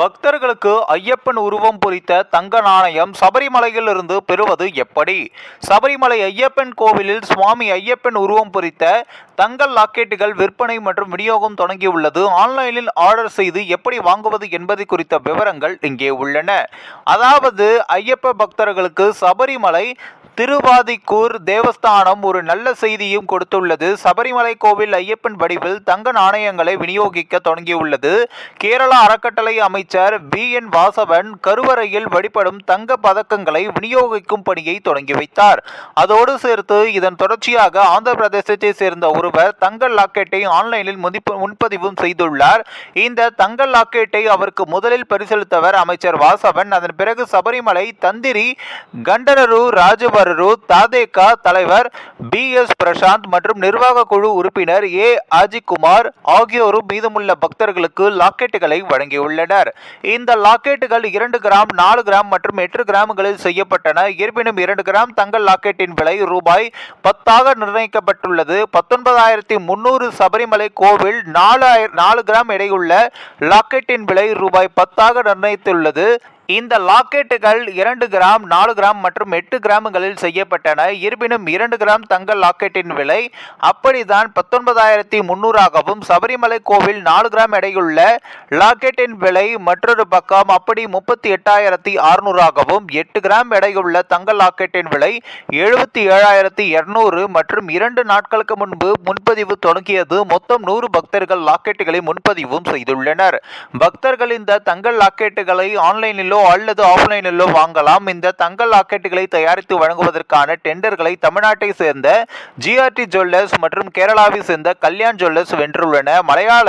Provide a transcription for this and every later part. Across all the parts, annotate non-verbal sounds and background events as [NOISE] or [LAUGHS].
பக்தர்களுக்கு ஐயப்பன் உருவம் பொறித்த தங்க நாணயம் சபரிமலையிலிருந்து பெறுவது எப்படி? சபரிமலை ஐயப்பன் கோவிலில் சுவாமி ஐயப்பன் உருவம் பொறித்த தங்க லாக்கெட்டுகள் விற்பனை மற்றும் விநியோகம் தொடங்கியுள்ளது. ஆன்லைனில் ஆர்டர் செய்து எப்படி வாங்குவது என்பது குறித்த விவரங்கள் இங்கே உள்ளன. அதாவது ஐயப்ப பக்தர்களுக்கு சபரிமலை திருவாதிக்கூர் தேவஸ்தானம் ஒரு நல்ல செய்தியும் கொடுத்துள்ளது. சபரிமலை கோவில் ஐயப்பன் வடிவில் தங்க நாணயங்களை விநியோகிக்க தொடங்கியுள்ளது. கேரளா அறக்கட்டளை அமைச்சர் பி. என். வாசவன் கருவறையில் வழிபடும் தங்க பதக்கங்களை விநியோகிக்கும் பணியை தொடங்கி வைத்தார். அதோடு சேர்த்து இதன் தொடர்ச்சியாக ஆந்திர பிரதேசத்தை சேர்ந்த ஒருவர் தங்க லாக்கெட்டை ஆன்லைனில் முதிப்பு முன்பதிவும் செய்துள்ளார். இந்த தங்க லாக்கெட்டை அவருக்கு முதலில் பரிசளித்தவர் அமைச்சர் வாசவன். அதன் பிறகு சபரிமலை தந்திரி கண்டனரு ராஜவரரு தாதேகா தலைவர் பி. எஸ். பிரசாந்த் மற்றும் நிர்வாக குழு உறுப்பினர் ஏ. அஜிக்குமார் ஆகியோரும் மீதமுள்ள பக்தர்களுக்கு லாக்கெட்டுகளை வழங்கியுள்ளனர். இந்த லாக்கெட்டுகள் இரண்டு கிராம் நாலு கிராம் மற்றும் எட்டு கிராம்களில் செய்யப்பட்டன. இருப்பினும் இரண்டு கிராம் தங்க லாக்கெட்டின் விலை ரூபாய் பத்தாக நிர்ணயிக்கப்பட்டுள்ளது. பத்தொன்பதாயிரத்தி முன்னூறு சபரிமலை கோவில் நாலு நாலு கிராம் எடையுள்ள லாக்கெட்டின் விலை ரூபாய் பத்தாக நிர்ணயித்துள்ளது. இந்த லாக்கெட்டுகள் இரண்டு கிராம் நாலு கிராம் மற்றும் எட்டு கிராமங்களில் செய்யப்பட்டன. இருப்பினும் இரண்டு கிராம் தங்க லாக்கெட்டின் விலை அப்படிதான் பத்தொன்பதாயிரத்தி முன்னூறாகவும் சபரிமலை கோவில் நாலு கிராம் எடையுள்ள லாக்கெட்டின் விலை மற்றொரு பக்கம் அப்படி முப்பத்தி எட்டாயிரத்தி அறுநூறாகவும் எட்டு கிராம் எடையுள்ள தங்க லாக்கெட்டின் விலை எழுபத்தி ஏழாயிரத்தி இருநூறு மற்றும் இரண்டு நாட்களுக்கு முன்பு முன்பதிவு தொடங்கியது மொத்தம் நூறு பக்தர்கள் லாக்கெட்டுகளை முன்பதிவும் செய்துள்ளனர். பக்தர்கள் இந்த தங்க லாக்கெட்டுகளை ஆன்லைனிலோ அல்லது ஆஃப்லைனிலோ வாங்கலாம். இந்த தங்க லாக்கெட்டுகளை தயாரித்து வழங்குவதற்கான டெண்டர்களை தமிழ்நாட்டை சேர்ந்த ஜிஆர்டி ஜுவல்லர்ஸ் மற்றும் கேரளாவை சேர்ந்த கல்யாண் ஜுவல்லர்ஸ் வென்றுள்ளன. மலையாள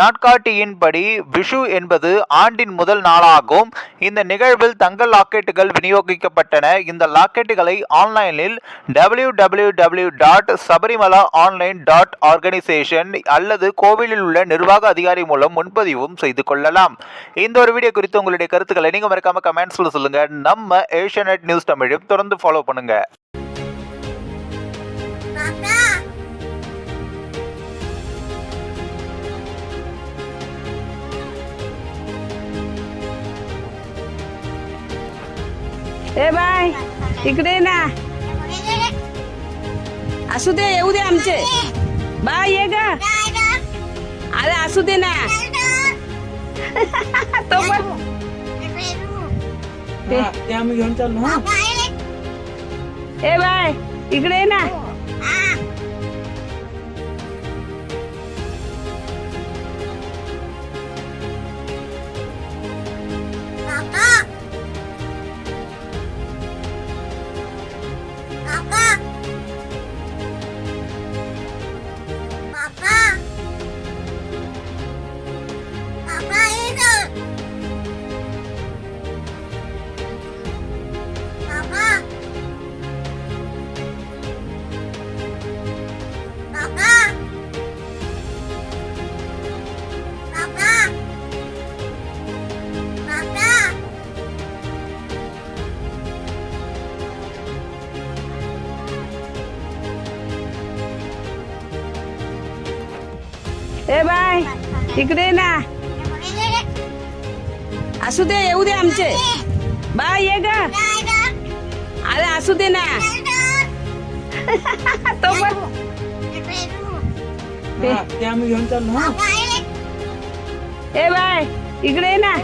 நாட்காட்டியின்படி விஷு என்பது ஆண்டின் முதல் நாளாகும். இந்த நிகழ்வில் தங்க லாக்கெட்டுகள் விநியோகிக்கப்பட்டன. இந்த லாக்கெட்டுகளை ஆன்லைனில் W W W dot Sabarimala online dot organisation அல்லது கோவிலில் உள்ள நிர்வாக அதிகாரி மூலம் முன்பதிவும் செய்து கொள்ளலாம். இந்த ஒரு வீடியோ குறித்து உங்களுடைய கருத்துக்களை நீங்க மறக்காம கமெண்ட்ஸ்ல சொல்லுங்க நம்ம ஏஷியநெட் நியூஸ் தமிழையும் தொடர்ந்து ஃபாலோ பண்ணுங்க Papa. ए बाय इकडे ये ना असू दे येऊ दे आमचे बाय ये ग अरे असू दे ना ते. आम्ही घेऊन चाललो हा. ए बाय इकडे ये ना. ए बाय इकडे ये ना. असू दे येऊ दे आमचे. बाय ये ग. अरे असू दे ना. [LAUGHS] तो पण ते आम्ही घेऊन चाललो हा. ए बाय इकडे ना.